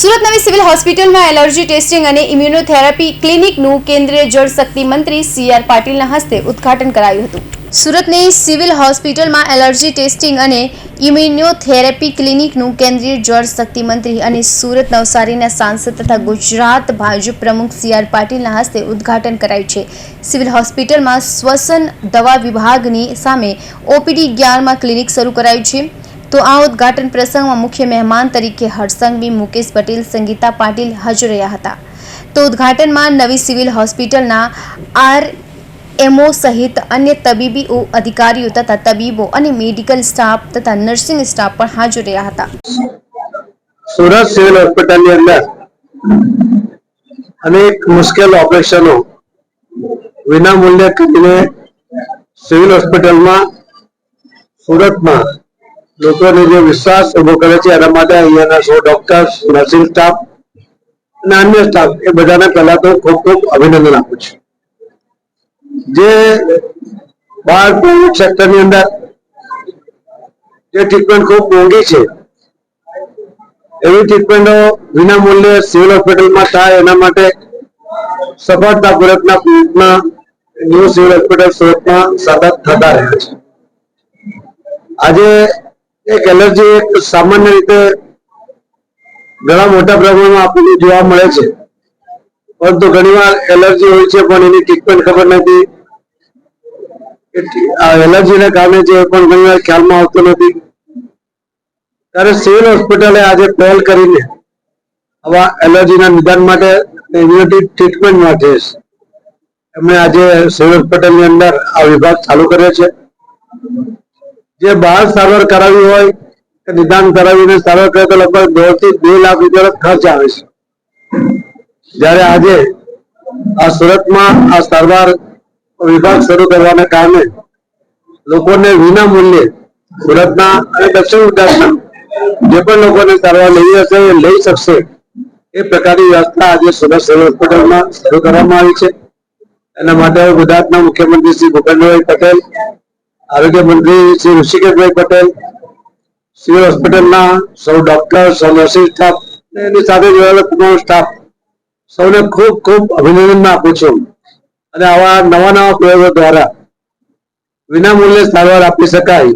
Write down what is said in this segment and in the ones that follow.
સુરત નવી સિવિલ હોસ્પિટલમાં allergy testing અને ઇમ્યુનોથેરાપી ક્લિનિકનું કેન્દ્રીય જળશક્તિ મંત્રી સી આર પાટીલના હસ્તે ઉદ્ઘાટન કરાયું હતું. સુરતની સિવિલ હોસ્પિટલમાં એલર્જી ટેસ્ટિંગ અને ઇમ્યુનોથેરાપી ક્લિનિકનું કેન્દ્રીય જળશક્તિ મંત્રી અને સુરત નવસારીના સાંસદ તથા ગુજરાત ભાજપ પ્રમુખ સી આર પાટીલના હસ્તે ઉદ્ઘાટન કરાયું છે. સિવિલ હોસ્પિટલમાં શ્વસન દવા વિભાગની સામે ઓપીડી અગિયારમાં ક્લિનિક શરૂ કરાયું છે. તો આ ઉદ્ઘાટન પ્રસંગમાં મુખ્ય મહેમાન તરીકે હર્ષંગબી મુકેશ પટેલ, સંગીતા પાટીલ હાજર રહ્યા હતા. તો ઉદ્ઘાટનમાં નવી સિવિલ હોસ્પિટલના આર એમઓ સહિત અન્ય તબીબી અધિકારીઓ તથા તબીબો અને મેડિકલ સ્ટાફ તથા નર્સિંગ સ્ટાફ પણ હાજર રહ્યા હતા. સુરત સિવિલ હોસ્પિટલની અંદર અનેક મુશ્કેલ ઓપરેશનો વિના મૂલ્યે કરીને સિવિલ હોસ્પિટલમાં સુરતમાં લોકોને જે વિશ્વાસ ઊભો કરે છે, એના માટે અહીંયાના સો ડોક્ટર્સ નર્સિંગ સ્ટાફ અને અન્ય સ્ટાફ એ બધાને પહેલા તો ખૂબ ખૂબ અભિનંદન આપું છું. જે બહાર પ્રાઇવેટ સેક્ટરની અંદર જે ટ્રીટમેન્ટ ખૂબ મોંઘી છે, એવી ટ્રીટમેન્ટો વિના મૂલ્યે સિવિલ હોસ્પિટલમાં થાય, એના માટે સફળતાપૂર્વકના પ્રયત્ન ન્યૂ સિવિલ હોસ્પિટલ સુરતમાં સતત થતા રહ્યા છે. આજે એક એલર્જી એક સામાન્ય રીતે ઘણા મોટા પ્રમાણમાં આપણને જોવા મળે છે. પરંતુ ઘણીવાર એલર્જી હોય છે, પણ એની ટ્રીટમેન્ટ ખબર નથી. આ એલર્જીને કારણે જે પણ ઘણીવાર ખ્યાલમાં આવતો નથી. ત્યારે સિવિલ હોસ્પિટલે આજે પહેલ કરીને આવા એલર્જીના નિદાન માટે ઇમ્યુનિટી ટ્રીટમેન્ટ માટે એમણે આજે સિવિલ હોસ્પિટલની અંદર આ વિભાગ ચાલુ કર્યો છે. જે બહાર સારવાર કરાવી હોય નિદાન કરાવીને સારવાર કરે, તો લગભગ દોઢથી બે લાખ રૂપિયાનો ખર્ચ આવે છે. જ્યારે આજે આ સુરતમાં આ સારવાર વિભાગ શરૂ કરવાના કારણે લોકોને વિના મૂલ્યે સુરતના અને દક્ષિણ ગુજરાતના જે પણ લોકોને સારવાર લેવી હશે, એ લઈ શકશે એ પ્રકારની વ્યવસ્થા આજે સુરત સિવિલ હોસ્પિટલમાં શરૂ કરવામાં આવી છે. એના માટે ગુજરાતના મુખ્યમંત્રી શ્રી ભૂપેન્દ્રભાઈ પટેલ આરોગ્ય મંત્રી શ્રી ઋષિકેશભાઈ પટેલ, સિવિલ હોસ્પિટલના સૌ ડોક્ટર, સૌ નર્સિંગ સ્ટાફ એની સાથે જોડાયેલો તમામ સ્ટાફ, સૌને ખૂબ ખૂબ અભિનંદન આપું છું. અને આવા નવા નવા પ્રયોગો દ્વારા વિનામૂલ્યે સારવાર આપી શકાય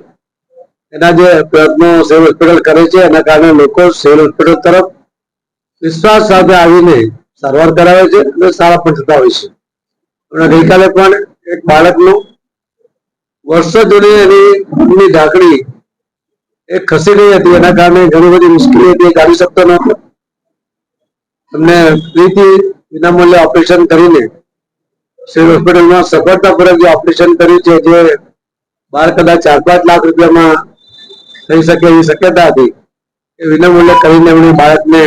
એના જે પ્રયત્નો સિવિલ હોસ્પિટલ કરે છે, એના કારણે લોકો સિવિલ હોસ્પિટલ તરફ વિશ્વાસ સાથે આવીને સારવાર કરાવે છે અને સારા પણ થતા હોય છે. ગઈકાલે પણ એક બાળકનું વર્ષો જૂની એની ઢાંકણી એ ખસી ગઈ હતી. એના કારણે ઘણી બધી મુશ્કેલી હતી. કાઢી શકતો ન હતો. તમને ફ્રીથી વિનામૂલ્યે ઓપરેશન કરીને સિવિલ હોસ્પિટલમાં સફળતાપૂર્વક જે ઓપરેશન કર્યું છે, જે બાર કદાચ ચાર પાંચ લાખ રૂપિયામાં થઈ શકે એવી શક્યતા હતી. એ વિનામૂલ્યે કરીને એમણે બાળકને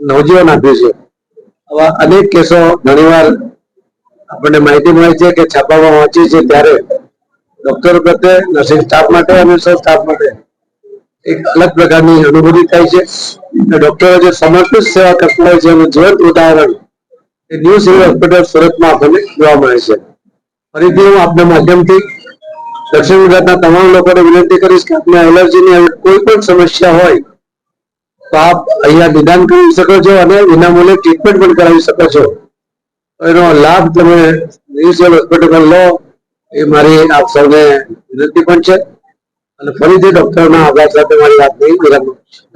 નવજીવન આપ્યું છે. આવા અનેક કેસો ઘણીવાર આપણને માહિતી મળે છે કે છાપામાં વાંચી છે. ત્યારે ડોક્ટરો પ્રત્યે, નર્સિંગ સ્ટાફ માટે અને સ્ટાફ માટે એક અલગ પ્રકારની અનુભૂતિ થાય છે. ડોક્ટરો જે સમર્પિત સેવા કરતા હોય છે, એનું જીવંત ઉદાહરણ એ ન્યૂ સિવિલ હોસ્પિટલ સુરતમાં આપણને જોવા મળે છે. ફરીથી હું આપના માધ્યમથી દક્ષિણ ગુજરાતના તમામ લોકોને વિનંતી કરીશ કે આપને એલર્જીની કોઈ પણ સમસ્યા હોય, તો આપ અહીંયા નિદાન કરી શકો છો અને વિનામૂલ્યે ટ્રીટમેન્ટ પણ કરાવી શકો છો. એનો લાભ તમે ન્યૂ સિવિલ હોસ્પિટલમાં લો એ મારી આપ સૌને વિનંતી પણ છે અને ફરીથી ડોક્ટરના આભાર સાથે મારી વાત વિરામ આપું છું.